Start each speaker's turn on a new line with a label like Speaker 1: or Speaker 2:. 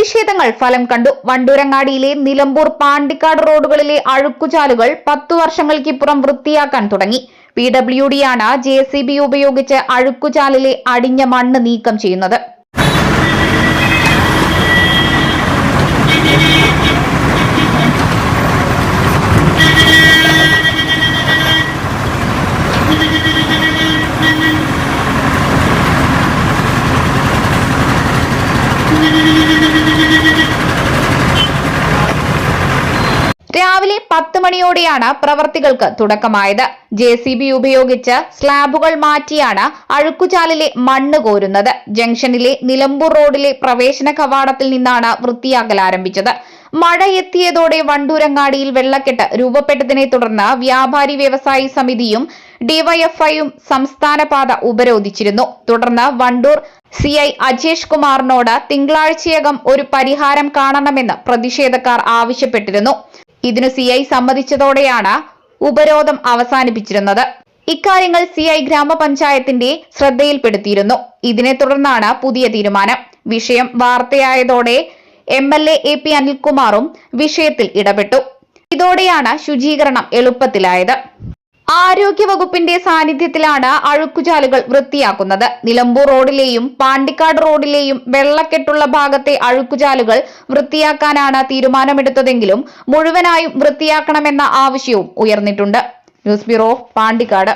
Speaker 1: പ്രതിഷേധങ്ങൾ ഫലം കണ്ടു. വണ്ടൂരങ്ങാടിയിലെ നിലമ്പൂർ പാണ്ടിക്കാട് റോഡുകളിലെ അഴുക്കുചാലുകൾ പത്തു വർഷങ്ങൾക്കിപ്പുറം വൃത്തിയാക്കാൻ തുടങ്ങി. പി ഡബ്ല്യു ഡിയാണ് ജെ സി ബി ഉപയോഗിച്ച് അഴുക്കുചാലിലെ അടിഞ്ഞ മണ്ണ് നീക്കം ചെയ്യുന്നത്. രാവിലെ പത്ത് മണിയോടെയാണ് പ്രവർത്തികൾക്ക് തുടക്കമായത്. ജെ സി ബി ഉപയോഗിച്ച് സ്ലാബുകൾ മാറ്റിയാണ് അഴുക്കുചാലിലെ മണ്ണ് കോരുന്നത്. ജംഗ്ഷനിലെ നിലമ്പൂർ റോഡിലെ പ്രവേശന കവാടത്തിൽ നിന്നാണ് വൃത്തിയാക്കൽ ആരംഭിച്ചത്. മഴ എത്തിയതോടെ വണ്ടൂരങ്ങാടിയിൽ വെള്ളക്കെട്ട് രൂപപ്പെട്ടതിനെ തുടർന്ന് വ്യാപാരി വ്യവസായി സമിതിയും ഡിവൈഎഫ്ഐയും സംസ്ഥാന പാത ഉപരോധിച്ചിരുന്നു. തുടർന്ന് വണ്ടൂർ സി ഐ അജേഷ് കുമാറിനോട് തിങ്കളാഴ്ചയകം ഒരു പരിഹാരം കാണണമെന്ന് പ്രതിഷേധക്കാർ ആവശ്യപ്പെട്ടിരുന്നു. ഇതിനു സി ഐ സമ്മതിച്ചതോടെയാണ് ഉപരോധം അവസാനിപ്പിച്ചിരുന്നത്. ഇക്കാര്യങ്ങൾ സി ഐ ഗ്രാമപഞ്ചായത്തിന്റെ ശ്രദ്ധയിൽപ്പെടുത്തിയിരുന്നു. ഇതിനെ തുടർന്നാണ് പുതിയ തീരുമാനം. വിഷയം വാർത്തയായതോടെ M L A A P അനിൽകുമാറും വിഷയത്തിൽ ഇടപെട്ടു. ഇതോടെയാണ് ശുചീകരണം എളുപ്പത്തിലായത്. ആരോഗ്യ വകുപ്പിന്റെ സാന്നിധ്യത്തിലാണ് അഴുക്കുചാലുകൾ വൃത്തിയാക്കുന്നത്. നിലമ്പൂർ റോഡിലെയും പാണ്ടിക്കാട് റോഡിലെയും വെള്ളക്കെട്ടുള്ള ഭാഗത്തെ അഴുക്കുചാലുകൾ വൃത്തിയാക്കാനാണ് തീരുമാനമെടുത്തതെങ്കിലും മുഴുവനായും വൃത്തിയാക്കണമെന്ന ആവശ്യവും ഉയർന്നിട്ടുണ്ട്. News bureau Pandikkad.